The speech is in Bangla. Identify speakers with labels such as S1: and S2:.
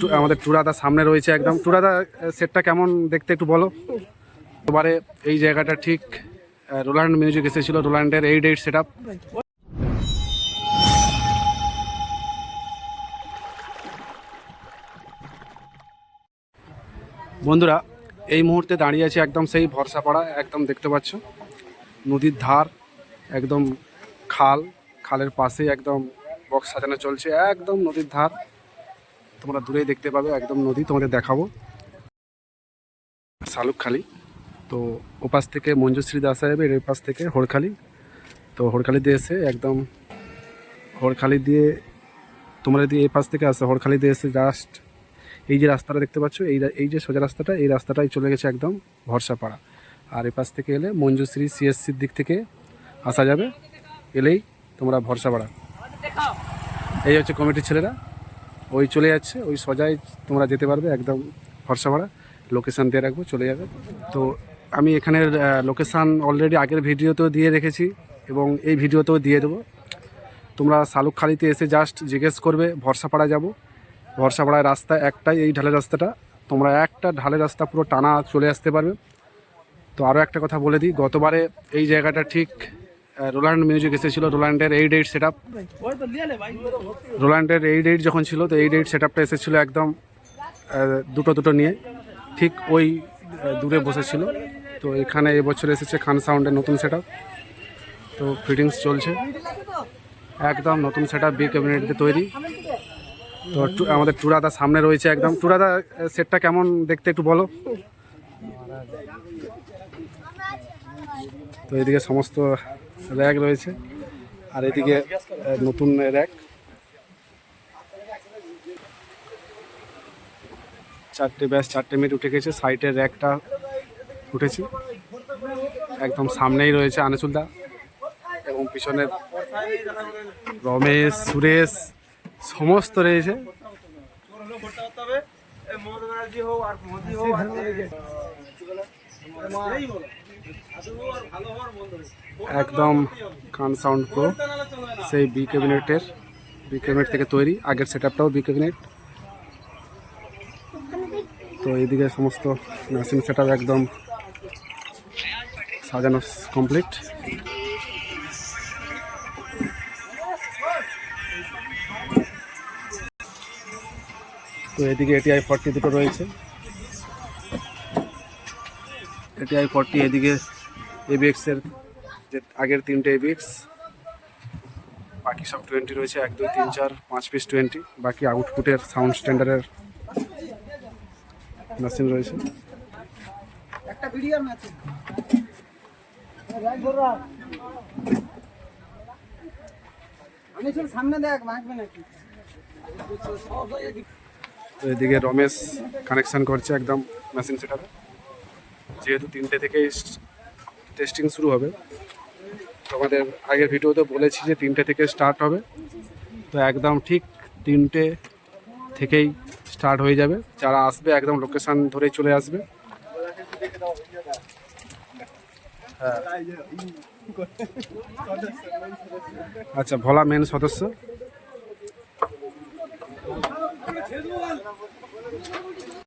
S1: তো আমাদের টুরাদা সামনে রয়েছে একদম। টুরাদা সেটটা কেমন দেখতে একটু বলো? এবারে এই জায়গাটা ঠিক রোল্যান্ড মিউজিক এসেছিল রোল্যান্ডের এইট এইট সেট আপ বন্ধুরা এই মুহূর্তে দাঁড়িয়ে আছে একদম সেই ভরসাপাড়া একদম দেখতে পাচ্ছ। নদীর ধার একদম খাল খালের পাশে একদম বক্স সাজানো চলছে, একদম নদীর ধার। তোমরা দূরেই দেখতে পাবে, একদম নদী তোমাদের দেখাবো। শালুকখালি তো ওপাশ থেকে মঞ্জুশ্রী দাস যাবে এর পাশ থেকে হরখালি তো হরখালি দিয়ে এসে একদম হরখালি দিয়ে তোমরা যদি এই পাশ থেকে আসো হরখালি দিয়ে এসে জাস্ট এই যে রাস্তাটা দেখতে পাচ্ছ, এই এই যে সোজা রাস্তাটা, এই রাস্তাটাই চলে গেছে একদম ভরসাপাড়া। আর এই পাশ থেকে এলে মঞ্জুশ্রী সিএসসির দিক থেকে আসা যাবে। এলেই তোমরা ভরসাপাড়া এই হচ্ছে কমিটির ছেলেরা। ওই চলে যাচ্ছে, ওই সজাই তোমরা যেতে পারবে, একদম ভরসা ভরসাপাড়া লোকেশান দিয়ে রাখব, চলে যাবে। তো আমি এখানের লোকেশান অলরেডি আগের ভিডিওতেও দিয়ে রেখেছি এবং এই ভিডিওতেও দিয়ে দেবো। তোমরা শালুকখালিতে এসে জাস্ট জিজ্ঞেস করবে ভরসাপাড়া যাব। ভরসাপাড়ায় রাস্তা একটাই, এই ঢালের রাস্তাটা। তোমরা একটা ঢালের রাস্তা পুরো টানা চলে আসতে পারবে। তো আরও একটা কথা বলে দিই, গতবারে এই জায়গাটা ঠিক রোল্যান্ড মিউজিক এসেছিল রোল্যান্ডের এইট এইট সেট আপ রোল্যান্ডের এইট এইট যখন ছিল, তো এইট এইট সেট আপটা এসেছিল একদম দুটো দুটো নিয়ে। ঠিক ওই দূরে বসেছিল। তো এখানে এবছর এসেছে খান সাউন্ডের নতুন সেট তো ফিটিংস চলছে। একদম নতুন সেট আপ বি ক্যাবিনেট তৈরি। তো আমাদের টুরাদা সামনে রয়েছে একদম। টুরাদা সেটটা কেমন দেখতে একটু বলো? তো এদিকে সমস্ত র্যাক রয়েছে। আর এদিকে নতুন র্যাক চারটে ব্যাস, চারটে মিনিট উঠে গেছে। সাইডের র্যাকটা উঠেছে। একদম সামনেই রয়েছে আনিসুলদা এবং পিছনে রমেশ, সুরেশ, সমস্ত রয়েছে।
S2: হোক আর হোক
S1: একদম। কান সাউন্ড প্রো। সেই বি ক্যাবিনেটের বি ক্যাবিনেট থেকে তৈরি, আগের সেট আপটাও বি ক্যাবিনেট তো এইদিকে সমস্ত মেশিন সেট একদম সাজানো কমপ্লিট তো এদিকে এটিআই ফর্টি দুটো রয়েছে এটিআই ফর্টি এদিকে এবিএক্সের যে আগের তিনটে এবিএক্স বাকি সব টোয়েন্টি রয়েছে এক দুই তিন চার পাঁচ পিস টোয়েন্টি বাকি আউটপুটের সাউন্ড স্ট্যান্ডার্ডের মেশিন রয়েছে।
S2: একটা ভিডিও সামনে দেখ নাকি?
S1: এদিকে রমেশ কানেকশন করছে একদম মেশিন সেটাতে যেহেতু তিনটে থেকেই টেস্টিং শুরু হবে তোমাদের আগের ভিডিওতে বলেছি যে তিনটে থেকে স্টার্ট হবে। তো একদম ঠিক তিনটে থেকেই স্টার্ট হয়ে যাবে। যারা আসবে, একদম লোকেশান ধরেই চলে আসবে। হ্যাঁ। আচ্ছা ভোলা মেন সদস্য।